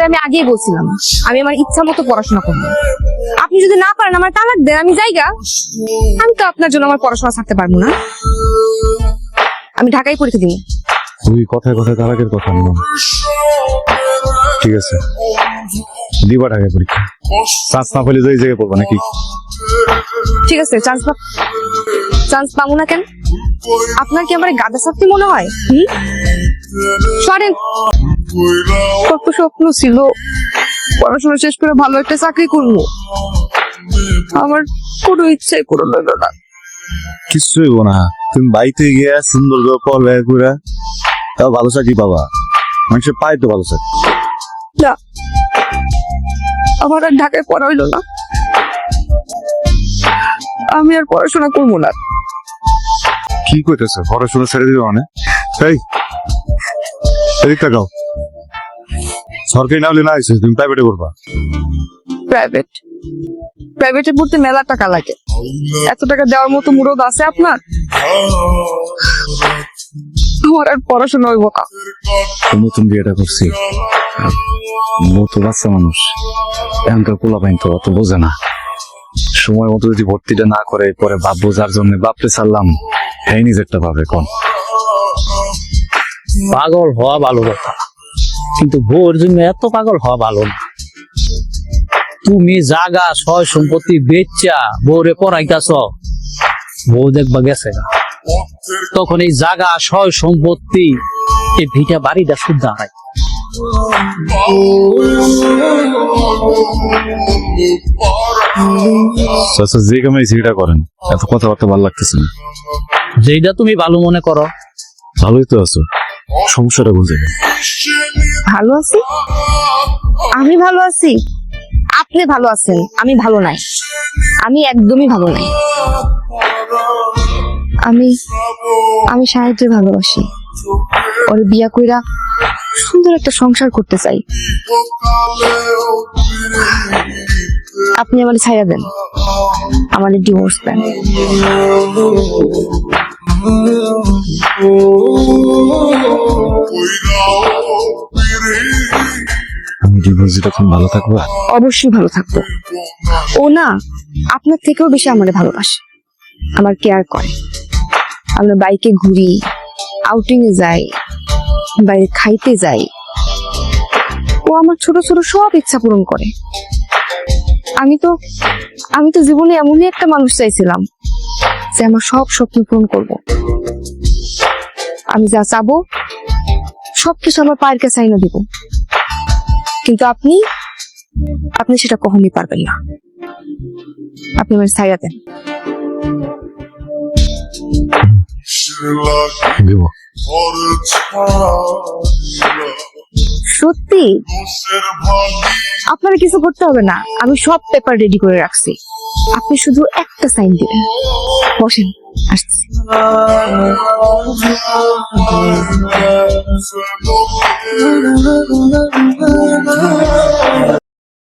আপনার আমি আগেই বলছিলাম আমি আমার ইচ্ছা মতো পড়াশোনা করব। আপনি যদি না পারেন আমার তালাক দেন আমি যাইগা আমি তো আপনার জন্য আমার পড়াশোনা ছাড়তে পারব না। আমি ঢাকায় পরীক্ষা দিব। তুই কথায় কথায় তালাকের কথা নিলাম ঠিক আছে। দিবা পরীক্ষা। চান্স না পেলে যাই জায়গায় পড়বা নাকি? ঠিক আছে চান্স পা চান্স পাবো না কেন? আপনার কি আমার গাদা শক্তি মনে হয়? হুম? সরেন। কত স্বপ্ন ছিল। পড়াশোনা শেষ করে ভালো একটা চাকরি করব। আমার কোনো ইচ্ছাই লাগল না। কিচ্ছু হইব না। তুমি বাড়িতে গিয়ে সুন্দর করে পড়ালেখা করে তাও ভালো চাকরি পাবা। মানুষের পায় তো ভালো চাকরি। না। আমার আর ঢাকায় পড়া হইল না। আমি আর পড়াশোনা করব না। কি কইতেছে? পড়াশোনা ছেড়ে দিবে মানে? এই এদিক তাকাও সরকারি না হলে না হয়েছে তুমি প্রাইভেটে করবা প্রাইভেট প্রাইভেটে পড়তে মেলা টাকা লাগে। এত টাকা দেওয়ার মতো মুরদ আছে আপনার? আমার আর পড়াশোনা হইব না। নতুন বিয়েটা করছি। আর বউ তো বাচ্চা মানুষ। এখনকার পোলা পাইন তো অত বোঝে না। সময় মতো যদি ভর্তিটা না করে পরে ভাববো বোঝার জন্য বাপরে ছাড়লাম। হ্যাঁ নিজেরটা ভাবে কম পাগল হওয়া ভালো কথা। কিন্তু বউর জন্য এত পাগল হওয়া ভালো না। তুমি জাগা সয় সম্পত্তি বেচা বউরে পড়াইতাছ বউ দেখবা গেছে। তখন এই জাগা সয় সম্পত্তি এই ভিটা বাড়িটা শুদ্ধ হয় আচ্ছা যে কামাই সেটা করেন এত কথাবার্তা ভালো লাগতেছে না। যেটা তুমি ভালো মনে করো। ভালোই তো আছো সমস্যাটা বলতে ভালো আছি? আমি ভালো আছি? আপনি ভালো আছেন, আমি ভালো নাই। আমি একদমই ভালো নাই। আমি আমি সাহেবকে ভালোবাসি। ওর বিয়া কইরা সুন্দর একটা সংসার করতে চাই। আপনি আমার ছাইয়া দেন। আমার ডিভোর্স দেন। আমি ভালো থাকব, অবশ্যই ভালো থাকব। ও না, আপনার থেকেও বেশি আমারে ভালোবাসে। আমার কেয়ার করে। আমরা বাইকে ঘুরি আউটিং এ যাই, বাইরে খাইতে যাই। ও আমার ছোট ছোট সব ইচ্ছা পূরণ করে। আমি তো আমি তো জীবনে এমনই একটা মানুষ চাইছিলাম যে আমার সব স্বপ্ন পূরণ করব। আমি যা চাবো সবকিছু আমার পায়ের কাছে আইনা দিব। কিন্তু আপনি আপনি সেটা কখনই পারবেন না। আপনি আমার ছাইয়া দেন। দিব। সত্যি? আপনার কিছু করতে হবে না। আমি সব পেপার রেডি করে রাখছি। আপনি শুধু একটা সাইন দিবেন। বসেন আসছি।